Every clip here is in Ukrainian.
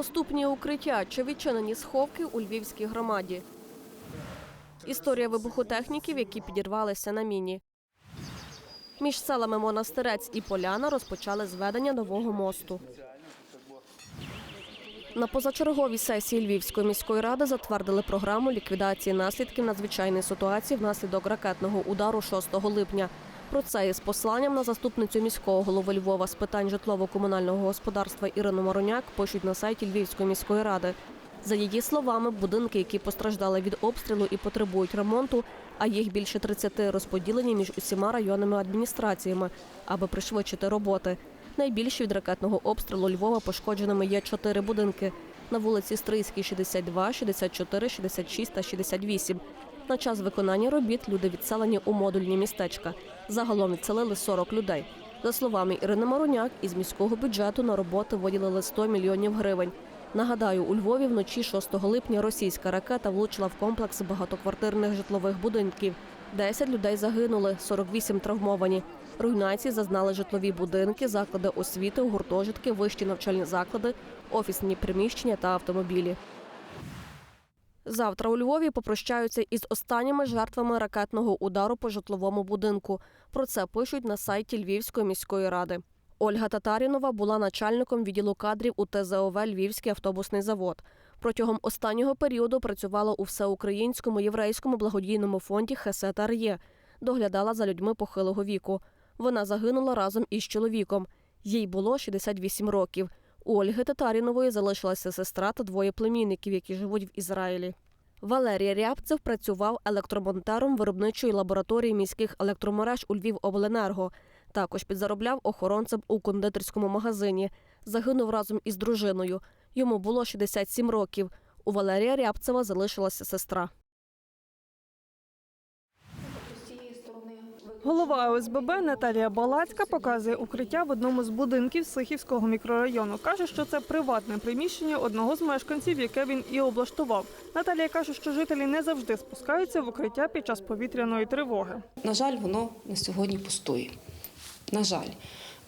Доступні укриття чи відчинені сховки у львівській громаді. Історія вибухотехніків, які підірвалися на міні. Між селами Монастирець і Поляна розпочали зведення нового мосту. На позачерговій сесії Львівської міської ради затвердили програму ліквідації наслідків надзвичайної ситуації внаслідок ракетного удару 6 липня. Про це із посланням на заступницю міського голови Львова з питань житлово-комунального господарства Ірину Мороняк пишуть на сайті Львівської міської ради. За її словами, будинки, які постраждали від обстрілу і потребують ремонту, а їх більше 30, розподілені між усіма районними адміністраціями, аби пришвидшити роботи. Найбільше від ракетного обстрілу Львова пошкодженими є чотири будинки на вулиці Стрийській 62, 64, 66 та 68. На час виконання робіт люди відселені у модульні містечка. Загалом відселили 40 людей. За словами Ірини Мароняк, із міського бюджету на роботи виділили 100 мільйонів гривень. Нагадаю, у Львові вночі 6 липня російська ракета влучила в комплекс багатоквартирних житлових будинків. 10 людей загинули, 48 травмовані. Руйнації зазнали житлові будинки, заклади освіти, гуртожитки, вищі навчальні заклади, офісні приміщення та автомобілі. Завтра у Львові попрощаються із останніми жертвами ракетного удару по житловому будинку. Про це пишуть на сайті Львівської міської ради. Ольга Татарінова була начальником відділу кадрів у ТЗОВ Львівський автобусний завод. Протягом останнього періоду працювала у всеукраїнському єврейському благодійному фонді Хесет Ар'є, доглядала за людьми похилого віку. Вона загинула разом із чоловіком. Їй було 68 років. У Ольги Татарінової залишилася сестра та двоє племінників, які живуть в Ізраїлі. Валерій Рябцев працював електромонтером виробничої лабораторії міських електромереж у Львівобленерго. Також підзаробляв охоронцем у кондитерському магазині. Загинув разом із дружиною. Йому було 67 років. У Валерія Рябцева залишилася сестра. Голова ОСББ Наталія Балацька показує укриття в одному з будинків Сихівського мікрорайону. Каже, що це приватне приміщення одного з мешканців, яке він і облаштував. Наталія каже, що жителі не завжди спускаються в укриття під час повітряної тривоги. На жаль, воно на сьогодні пустує. На жаль,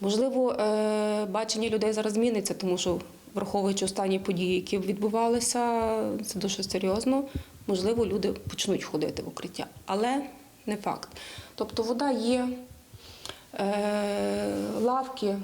можливо, е, бачення людей зараз зміниться, тому що, враховуючи останні події, які відбувалися, це дуже серйозно. Можливо, люди почнуть ходити в укриття, але не факт. Тобто вода є, е, лавки,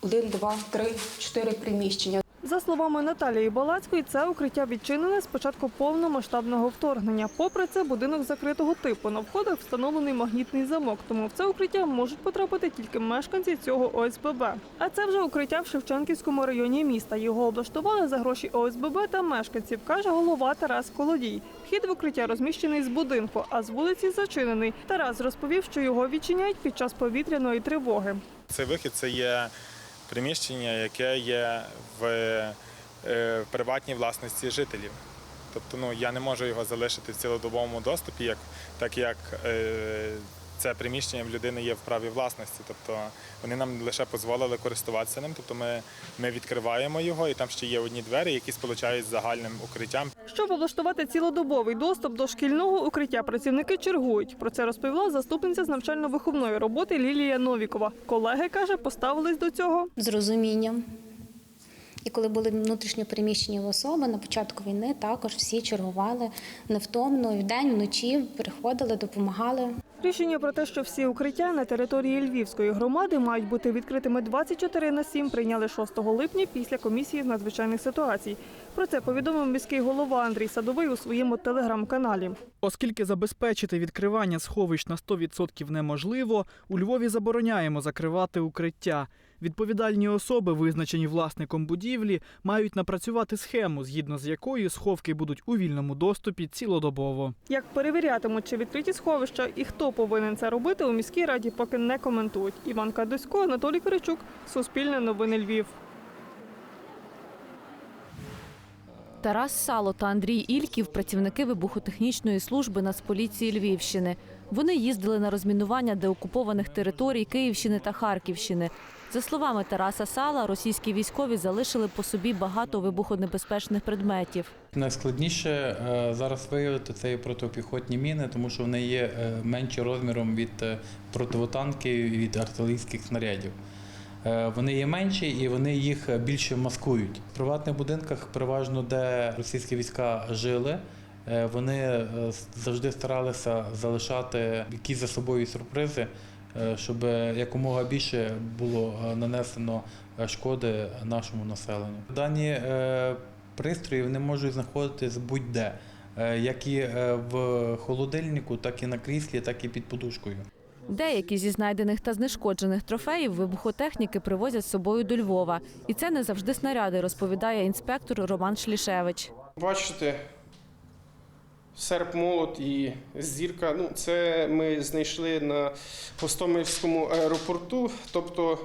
один, два, три, чотири приміщення. За словами Наталії Балацької, це укриття відчинене з початку повномасштабного вторгнення. Попри це, будинок закритого типу. На входах встановлений магнітний замок, тому в це укриття можуть потрапити тільки мешканці цього ОСББ. А це вже укриття в Шевченківському районі міста. Його облаштували за гроші ОСББ та мешканців, каже голова Тарас Колодій. Вхід в укриття розміщений з будинку, а з вулиці зачинений. Тарас розповів, що його відчиняють під час повітряної тривоги. Цей вихід це є приміщення, яке є в е, приватній власності жителів. Тобто ну, я не можу його залишити в цілодобовому доступі, як, так як е, це приміщення в людини є в праві власності. Тобто вони нам лише дозволили користуватися ним. Тобто ми, ми відкриваємо його, і там ще є одні двері, які сполучають з загальним укриттям. Щоб облаштувати цілодобовий доступ до шкільного укриття, працівники чергують. Про це розповіла заступниця з навчально-виховної роботи Лілія Новікова. Колеги каже, поставились до цього з розумінням. І коли були внутрішньо переміщені особи на початку війни, також всі чергували невтомно і вдень, вночі приходили, допомагали. Рішення про те, що всі укриття на території Львівської громади мають бути відкритими 24 на 7, прийняли 6 липня після комісії з надзвичайних ситуацій. Про це повідомив міський голова Андрій Садовий у своєму телеграм-каналі. Оскільки забезпечити відкривання сховищ на 100% неможливо, у Львові забороняємо закривати укриття. Відповідальні особи, визначені власником будівлі, мають напрацювати схему, згідно з якою сховки будуть у вільному доступі цілодобово. Як перевірятимуть, чи відкриті сховища і хто повинен це робити, у міській раді поки не коментують. Іван Кадусько, Анатолій Киричук, Суспільне новини Львів. Тарас Сало та Андрій Ільків працівники вибухотехнічної служби Нацполіції Львівщини. Вони їздили на розмінування деокупованих територій Київщини та Харківщини. За словами Тараса Сала, російські військові залишили по собі багато вибухонебезпечних предметів. Найскладніше е, зараз виявити це протипіхотні міни, тому що вони є е, менші розміром від е, противотанків і від артилерійських снарядів. Е, вони є менші і вони їх більше маскують. В приватних будинках, переважно де російські війська жили, е, вони е, завжди старалися залишати якісь за собою сюрпризи, щоб якомога більше було нанесено шкоди нашому населенню. Дані пристрої вони можуть знаходитись будь-де, як і в холодильнику, так і на кріслі, так і під подушкою. Деякі зі знайдених та знешкоджених трофеїв вибухотехніки привозять з собою до Львова. І це не завжди снаряди, розповідає інспектор Роман Шлішевич. Бачите, серп молот і зірка. Ну, це ми знайшли на Гостомельському аеропорту. Тобто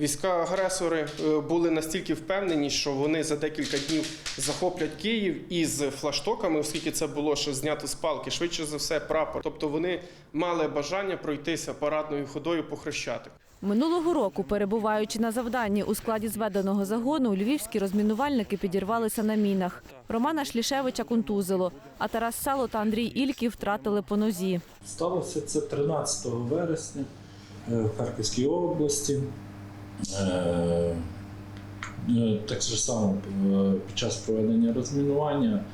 війська-агресори е, були настільки впевнені, що вони за декілька днів захоплять Київ із флаштоками, оскільки це було ще знято з палки, швидше за все, прапор. Тобто вони мали бажання пройтися парадною ходою по хрещатику. Минулого року, перебуваючи на завданні у складі зведеного загону, львівські розмінувальники підірвалися на мінах. Романа Шлішевича контузило, а Тарас Сало та Андрій Ільків втратили по нозі. Сталося це 13 вересня е, в Харківській області. Е, е, Так же само е, під час проведення розмінування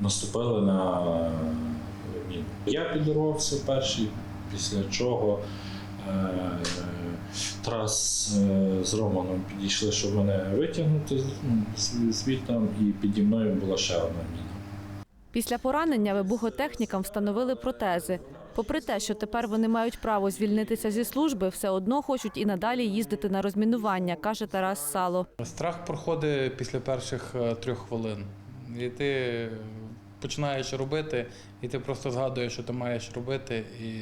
наступили на міну. Я підірвався перший, після чого Тарас е, з Романом підійшли, щоб мене витягнути ну, звідти, і піді мною була ще одна міна. Після поранення вибухотехнікам встановили протези. Попри те, що тепер вони мають право звільнитися зі служби, все одно хочуть і надалі їздити на розмінування, каже Тарас Сало. Страх проходить після перших е, трьох хвилин. І ти починаєш робити, і ти просто згадуєш, що ти маєш робити, і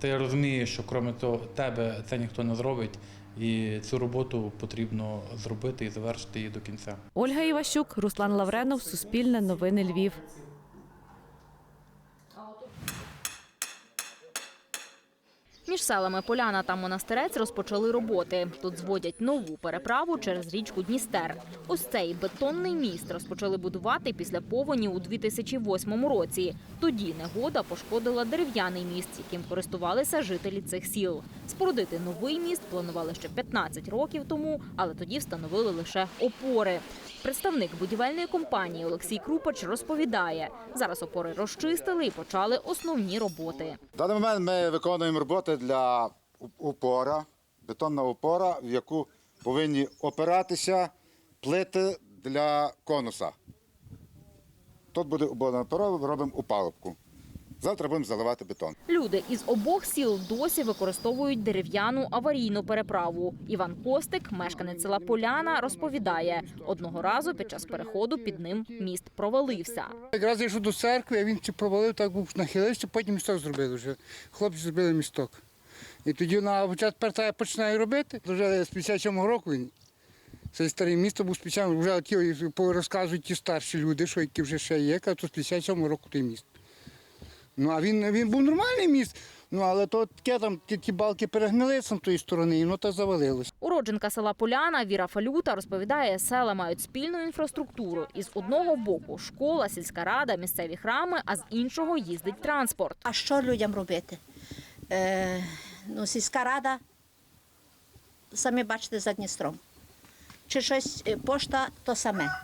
ти розумієш, що крім того, тебе це ніхто не зробить, і цю роботу потрібно зробити і завершити її до кінця. Ольга Іващук, Руслан Лавренов, Суспільне новини Львів. Між селами Поляна та Монастирець розпочали роботи. Тут зводять нову переправу через річку Дністер. Ось цей бетонний міст розпочали будувати після повені у 2008 році. Тоді негода пошкодила дерев'яний міст, яким користувалися жителі цих сіл. Спорудити новий міст планували ще 15 років тому, але тоді встановили лише опори. Представник будівельної компанії Олексій Крупач розповідає, зараз опори розчистили і почали основні роботи. В даний момент ми виконуємо роботи для упора, бетонна опора, в яку повинні опиратися плити для конуса. Тут буде обладнана опора, робимо упалубку. Завтра будемо заливати бетон. Люди із обох сіл досі використовують дерев'яну аварійну переправу. Іван Костик, мешканець села Поляна, розповідає, одного разу під час переходу під ним міст провалився. Якраз я йшов до церкви, а він чи провалив, так був нахилився, потім місток зробили вже. Хлопці зробили місток. І тоді на я починаю робити. Вже з 57-го року він. Це старе місто був спеціально, вже ті розказують ті старші люди, що які вже ще є, кажуть, то з 57-го року той міст. Ну, а він, він був нормальний міст, ну але то таке там ті, ті балки перегнили з тої сторони, і воно так завалилось. Уродженка села Поляна Віра Фалюта розповідає, села мають спільну інфраструктуру. Із одного боку школа, сільська рада, місцеві храми, а з іншого їздить транспорт. А що людям робити? Е, ну, сільська рада, самі бачите, за Дністром. Чи щось е, пошта, то саме.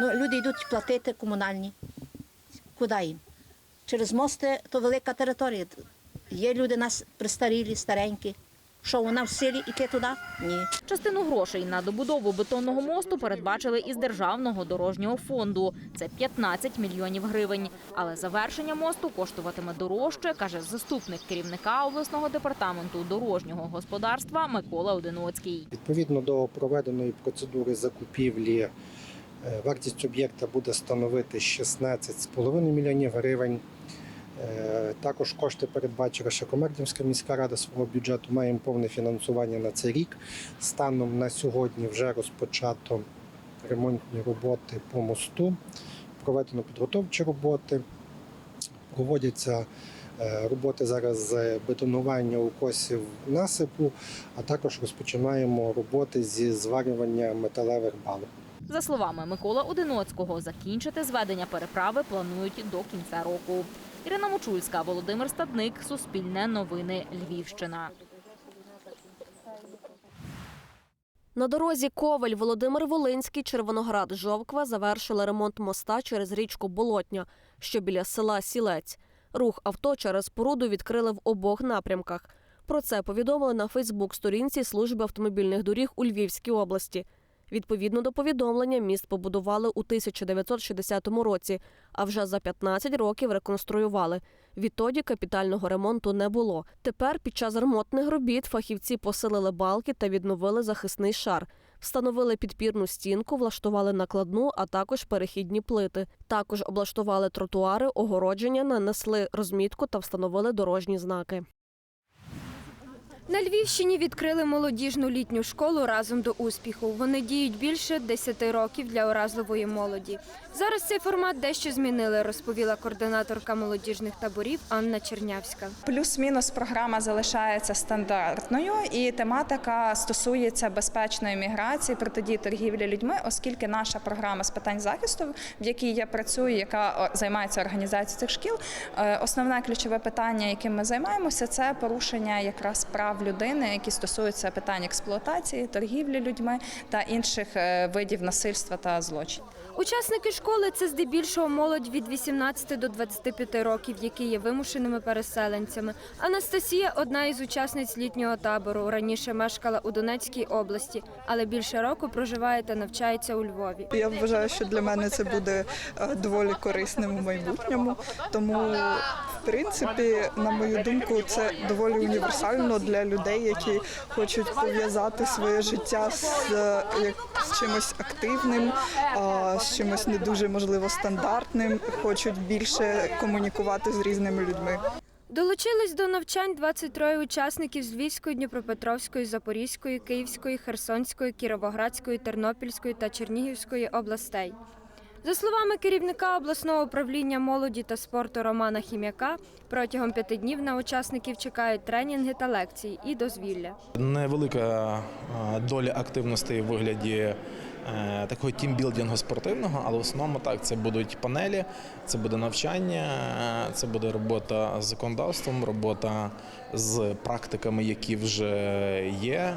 Ну, люди йдуть платити комунальні. Куди їм? Через мости то велика територія. Є люди у нас пристарілі, старенькі. Що вона в селі йти туди? Ні. Частину грошей на добудову бетонного мосту передбачили із державного дорожнього фонду. Це 15 мільйонів гривень. Але завершення мосту коштуватиме дорожче, каже заступник керівника обласного департаменту дорожнього господарства Микола Одиноцький. Відповідно до проведеної процедури закупівлі, е, вартість об'єкта буде становити 16,5 мільйонів гривень. Е, Також кошти передбачила Шакомердівська міська рада свого бюджету. Маємо повне фінансування на цей рік. Станом на сьогодні вже розпочато ремонтні роботи по мосту, проведено підготовчі роботи, проводяться е, роботи зараз з бетонування укосів насипу, а також розпочинаємо роботи зі зварювання металевих балок. За словами Микола Одиноцького, закінчити зведення переправи планують до кінця року. Ірина Мочульська, Володимир Стадник, Суспільне новини, Львівщина. На дорозі Коваль, Володимир Волинський, Червоноград, Жовква завершили ремонт моста через річку Болотня, що біля села Сілець. Рух авто через споруду відкрили в обох напрямках. Про це повідомили на Фейсбук-сторінці служби автомобільних доріг у Львівській області. Відповідно до повідомлення, міст побудували у 1960 році, а вже за 15 років реконструювали. Відтоді капітального ремонту не було. Тепер під час ремонтних робіт фахівці посилили балки та відновили захисний шар. Встановили підпірну стінку, влаштували накладну, а також перехідні плити. Також облаштували тротуари, огородження, нанесли розмітку та встановили дорожні знаки. На Львівщині відкрили молодіжну літню школу разом до успіху. Вони діють більше 10 років для уразливої молоді. Зараз цей формат дещо змінили, розповіла координаторка молодіжних таборів Анна Чернявська. Плюс-мінус програма залишається стандартною, і тематика стосується безпечної міграції, протидії торгівлі людьми, оскільки наша програма з питань захисту, в якій я працюю, яка займається організацією цих шкіл, е, основне ключове питання, яким ми займаємося, це порушення якраз прав людини, які стосуються питань експлуатації, торгівлі людьми та інших е, видів насильства та злочинів. Учасники школи це здебільшого молодь від 18 до 25 років, які є вимушеними переселенцями. Анастасія одна із учасниць літнього табору. Раніше мешкала у Донецькій області, але більше року проживає та навчається у Львові. Я вважаю, що для мене це буде е, доволі корисним у майбутньому. Тому, в принципі, на мою думку, це доволі універсально для людей, які хочуть пов'язати своє життя з, е, з чимось активним, а, з чимось не дуже можливо стандартним, хочуть більше комунікувати з різними людьми. Долучились до навчань 23 учасників з Львівської, Дніпропетровської, Запорізької, Київської, Херсонської, Кіровоградської, Тернопільської та Чернігівської областей. За словами керівника обласного управління молоді та спорту Романа Хім'яка, протягом п'яти днів на учасників чекають тренінги та лекції і дозвілля. Невелика доля активностей в вигляді такого тімбілдингу спортивного, але в основному так це будуть панелі, це буде навчання, е, це буде робота з законодавством, робота з практиками, які вже є. Е,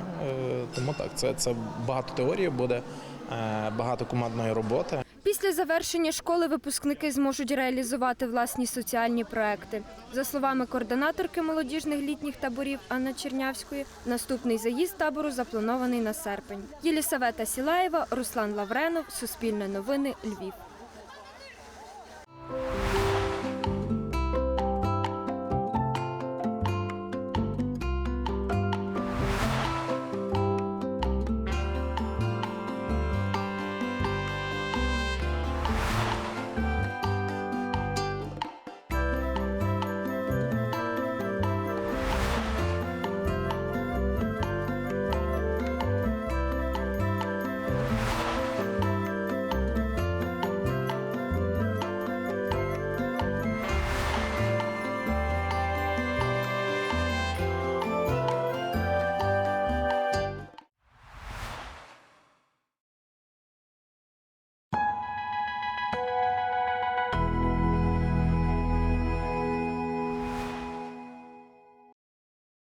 Тому так, це, це багато теорії буде, е, багато командної роботи. Після завершення школи випускники зможуть реалізувати власні соціальні проекти. За словами координаторки молодіжних літніх таборів Анна Чернявської, наступний заїзд табору запланований на серпень. Єлісавета Сілаєва, Руслан Лавренов, Суспільне новини, Львів.